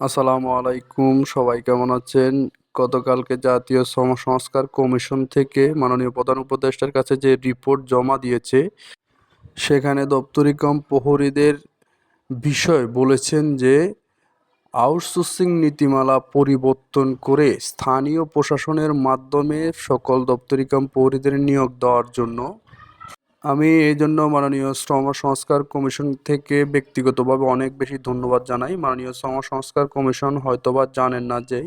আসসালামু আলাইকুম। সবাই কেমন আছেন? গতকালকে জাতীয় শ্রম সংস্কার কমিশন থেকে মাননীয় প্রধান উপদেষ্টার কাছে যে রিপোর্ট জমা দিয়েছে, সেখানে দপ্তরি কম প্রহরীদের বিষয় বলেছেন যে, আউটসোর্সিং নীতিমালা পরিবর্তন করে স্থানীয় প্রশাসনের মাধ্যমে সকল দপ্তরি কম প্রহরীদের নিয়োগ দেওয়ার জন্য আমি এই জন্য মাননীয় শ্রম সংস্কার কমিশন থেকে ব্যক্তিগতভাবে অনেক বেশি ধন্যবাদ জানাই। মাননীয় শ্রম সংস্কার কমিশন হয়তোবা জানেন না যে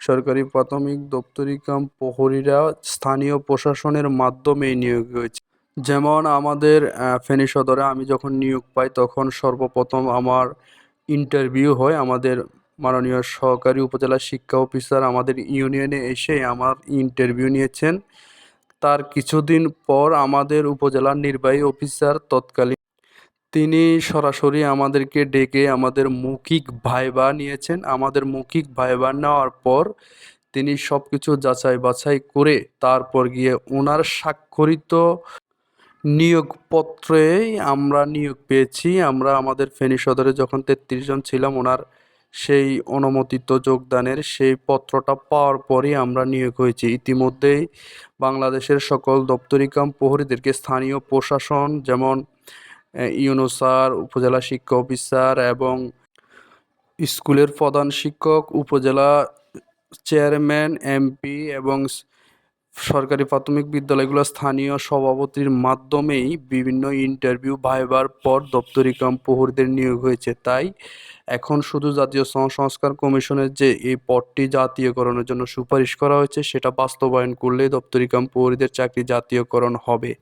সরকারি প্রাথমিক দপ্তরি কাম প্রহরীরা স্থানীয় প্রশাসনের মাধ্যমেই নিয়োগ হয়েছে। যেমন আমাদের ফেনী সদরে আমি যখন নিয়োগ পাই তখন সর্বপ্রথম আমার ইন্টারভিউ হয়। আমাদের মাননীয় সহকারী উপজেলা শিক্ষা অফিসার আমাদের ইউনিয়নে এসে আমার ইন্টারভিউ নিয়েছেন। তার কিছুদিন পর আমাদের উপজেলার নির্বাহী অফিসার তৎকালীন তিনি সরাসরি আমাদেরকে ডেকে আমাদের মৌখিক ভাইবা নিয়েছেন। আমাদের মৌখিক ভাইবা নেওয়ার পর তিনি সব কিছু যাচাই বাছাই করে তারপর গিয়ে ওনার স্বাক্ষরিত নিয়োগপত্রেই আমরা নিয়োগ পেয়েছি। আমরা আমাদের ফেনী সদরে যখন তেত্রিশ জন ছিলাম, ওনার সেই অনুমোদিত যোগদানের সেই পত্রটা পাওয়ার পরই আমরা নিয়োগ হয়েছি। ইতিমধ্যেই বাংলাদেশের সকল দপ্তরি কাম প্রহরীদেরকে স্থানীয় প্রশাসন যেমন ইউনুসার, উপজেলা শিক্ষা অফিসার এবং স্কুলের প্রধান শিক্ষক, উপজেলা চেয়ারম্যান, এমপি এবং সরকারি প্রাথমিক বিদ্যালয়গুলো স্থানীয় সভাপতির মাধ্যমেই বিভিন্ন ইন্টারভিউ ভাইবার পর দপ্তরি কাম প্রহরীদের নিয়োগ হয়েছে। তাই এখন শুধু জাতীয় সংস্কার কমিশনের যে এই পদটি জাতীয়করণের জন্য সুপারিশ করা হয়েছে, সেটা বাস্তবায়ন করলে দপ্তরি কাম প্রহরীদের চাকরি জাতীয়করণ হবে।